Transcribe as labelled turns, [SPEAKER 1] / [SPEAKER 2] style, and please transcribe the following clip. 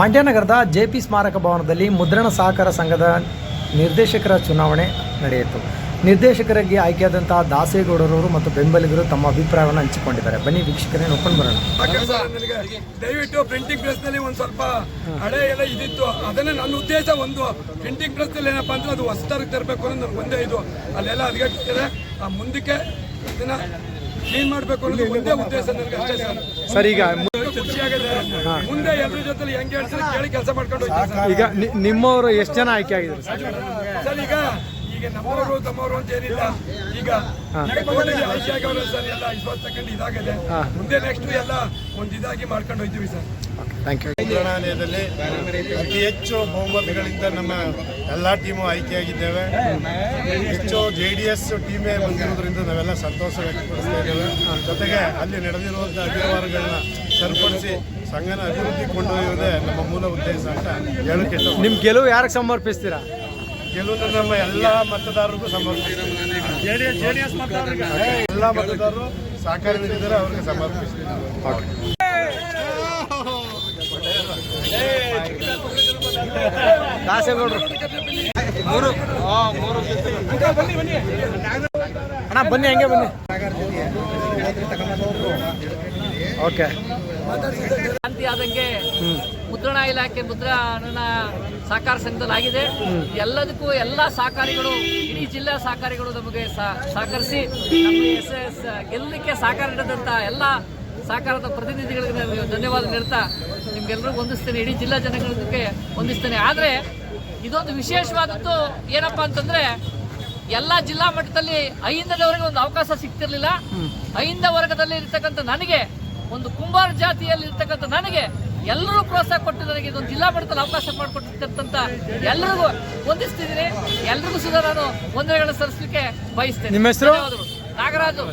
[SPEAKER 1] ಮಂಡ್ಯ ನಗರದ ಜೆಪಿ ಸ್ಮಾರಕ ಭವನದಲ್ಲಿ ಮುದ್ರಣ ಸಹಕಾರ ಸಂಘದ ನಿರ್ದೇಶಕರ ಚುನಾವಣೆ ನಡೆಯಿತು. ನಿರ್ದೇಶಕರಾಗಿ ಆಯ್ಕೆಯಾದಂತಹ ದಾಸೇಗೌಡರವರು ಮತ್ತು ಬೆಂಬಲಿಗರು ತಮ್ಮ ಅಭಿಪ್ರಾಯವನ್ನು ಹಂಚಿಕೊಂಡಿದ್ದಾರೆ. ಬನ್ನಿ ವೀಕ್ಷಕರೇ ನೋಡ್ಕೊಂಡು ಬರೋಣ.
[SPEAKER 2] ದಯವಿಟ್ಟು ಪ್ರಿಂಟಿಂಗ್ ಪ್ರೆಸ್ನಲ್ಲಿ ಒಂದು ಸ್ವಲ್ಪ ಹಳೆ ಎಲ್ಲ ಇದಿತ್ತು. ಅದನ್ನೇ ನನ್ನ ಉದ್ದೇಶ ಒಂದು ಪ್ರಿಂಟಿಂಗ್ ಪ್ರೆಸ್ನಲ್ಲಿ ಏನಪ್ಪಾ ಅಂದ್ರೆ ಅದು ಹೊಸದಾಗಿ ತರಬೇಕು ಅನ್ನೋದು ನನ್ಗೆ ಒಂದೇ ಇದು. ಅಲ್ಲೆಲ್ಲ ಅದಕ್ಕೆ ಆ ಮುಂದಕ್ಕೆ ಇದನ್ನ ಕ್ಲೀನ್ ಮಾಡಬೇಕು ಅನ್ನೋದು ಒಂದೇ ಉದ್ದೇಶ ನನಗೆ ಸರ್
[SPEAKER 1] ಈಗ
[SPEAKER 2] ಮುಂದೆ ಎಲ್ಲರ ಜೊತೆ ಹೆಂಗೆ ಹೇಳ್ತಾರೆ ಕೇಳಿ ಕೆಲಸ ಮಾಡ್ಕೊಂಡು
[SPEAKER 1] ಈಗ ನಿಮ್ಮವರು ಎಷ್ಟು ಜನ ಆಯ್ಕೆ ಆಗಿದ್ದಾರೆ ಸರ್?
[SPEAKER 2] ಸರ್ ಈಗ ಈಗ ನಮ್ಮವರು ತಮ್ಮವರು ಅಂತ ಏನಿಲ್ಲ. ಈಗ ಆಯ್ಕೆ ಆಗವ್ರೆ ಸರ್ ಎಲ್ಲ ಸೆಕೆಂಡ್ ಇದಾಗಿದೆ. ಮುಂದೆ ನೆಕ್ಸ್ಟ್ ಎಲ್ಲ ಒಂದು ಇದಾಗಿ ಮಾಡ್ಕೊಂಡು ಹೋಗ್ತೀವಿ ಸರ್.
[SPEAKER 1] ಥ್ಯಾಂಕ್ ಯು
[SPEAKER 3] ಚುನಾವಣೆಯಲ್ಲಿ ಅತಿ ಹೆಚ್ಚು ಬಹುಮತಗಳಿಂದ ನಮ್ಮ ಎಲ್ಲ ಟೀಮು ಆಯ್ಕೆಯಾಗಿದ್ದೇವೆ. ಹೆಚ್ಚು ಜೆ ಡಿ ಎಸ್ ಟೀಮೇ ಬಂದಿರೋದ್ರಿಂದ ನಾವೆಲ್ಲ ಸಂತೋಷ ವ್ಯಕ್ತಪಡಿಸ್ತಾ ಇದ್ದೇವೆ. ಜೊತೆಗೆ ಅಲ್ಲಿ ನಡೆದಿರುವಂಥ ಅವ್ಯವಹಾರಗಳನ್ನ ಸರಿಪಡಿಸಿ ಸಂಘನ ಅಭಿವೃದ್ಧಿ ಕೊಂಡೊಯ್ಯೋದೇ ನಮ್ಮ ಮೂಲ ಉದ್ದೇಶ ಅಂತ ಹೇಳಕ್ಕೆ ನಿಮ್
[SPEAKER 1] ನಿಮ್ಮ ಗೆಲುವು ಯಾರಿಗೆ ಸಮರ್ಪಿಸ್ತೀರಾ
[SPEAKER 3] ಗೆಲುವು ನಮ್ಮ ಎಲ್ಲ ಮತದಾರರಿಗೂ ಸಮರ್ಪಿಸ್ತೀವಿ ಎಲ್ಲ ಮತದಾರರು ಸಹಕಾರ ನೀಡಿದರೆ ಅವ್ರಿಗೆ ಸಮರ್ಪಿಸ್ತೀವಿ
[SPEAKER 1] ದಾಸೇಗೌಡರು ಮೂರು ಅಣ್ಣ ಬನ್ನಿ ಹಂಗೆ ಬನ್ನಿ. ಓಕೆ.
[SPEAKER 4] ಶಾಂತಿ ಆದಂಗೆ ಮುದ್ರಣ ಇಲಾಖೆ ಮುದ್ರಣ ಸಹಕಾರ ಸಂಘದಲ್ಲಾಗಿದೆ ಎಲ್ಲದಕ್ಕೂ ಎಲ್ಲಾ ಸಹಕಾರಿಗಳು, ಇಡೀ ಜಿಲ್ಲಾ ಸಹಕಾರಿಗಳು ನಮಗೆ ಸಹ- ಸಹಕರಿಸಿ ಎಸ್ ಗೆಲ್ಲಲಿಕ್ಕೆ ಸಹಕಾರ ನೀಡಿದಂತ ಎಲ್ಲಾ ಸಹಕಾರದ ಪ್ರತಿನಿಧಿಗಳಿಗೆ ನಾನು ಧನ್ಯವಾದ ನೀಡ್ತಾ ನಿಮ್ಗೆಲ್ಲರಿಗೂ ಹೊಂದಿಸ್ತೇನೆ ಇಡೀ ಜಿಲ್ಲಾ ಜನಗಳಿಗೆ ಹೊಂದಿಸ್ತೇನೆ ಆದರೆ ಇದೊಂದು ವಿಶೇಷವಾದದ್ದು ಏನಪ್ಪಾ ಅಂತಂದ್ರೆ ಎಲ್ಲಾ ಜಿಲ್ಲಾ ಮಟ್ಟದಲ್ಲಿ ಐಂದದವರೆಗೆ ಒಂದು ಅವಕಾಶ ಸಿಗ್ತಿರ್ಲಿಲ್ಲ. ಐಂದ ವರ್ಗದಲ್ಲಿ ಇರ್ತಕ್ಕಂಥ ನನಗೆ ಒಂದು ಕುಂಬಾರ ಜಾತಿಯಲ್ಲಿ ಇರ್ತಕ್ಕಂಥ ನನಗೆ ಎಲ್ಲರೂ ಪ್ರೋತ್ಸಾಹ ಕೊಟ್ಟು ನನಗೆ ಇದೊಂದು ಜಿಲ್ಲಾ ಮಟ್ಟದಲ್ಲಿ ಅವಕಾಶ ಮಾಡಿಕೊಟ್ಟಿರ್ತಕ್ಕಂಥ ಎಲ್ಲರಿಗೂ ವಂದಿಸ್ತಿದ್ದೀನಿ. ಎಲ್ರಿಗೂ ಸುಧಾ ನಾನು ವಂದನೆಗಳನ್ನು ಸಲ್ಲಿಸಲಿಕ್ಕೆ ಬಯಸ್ತೇನೆ.
[SPEAKER 1] ನಿಮ್ಮ ಹೆಸರು?
[SPEAKER 4] ನಾಗರಾಜು.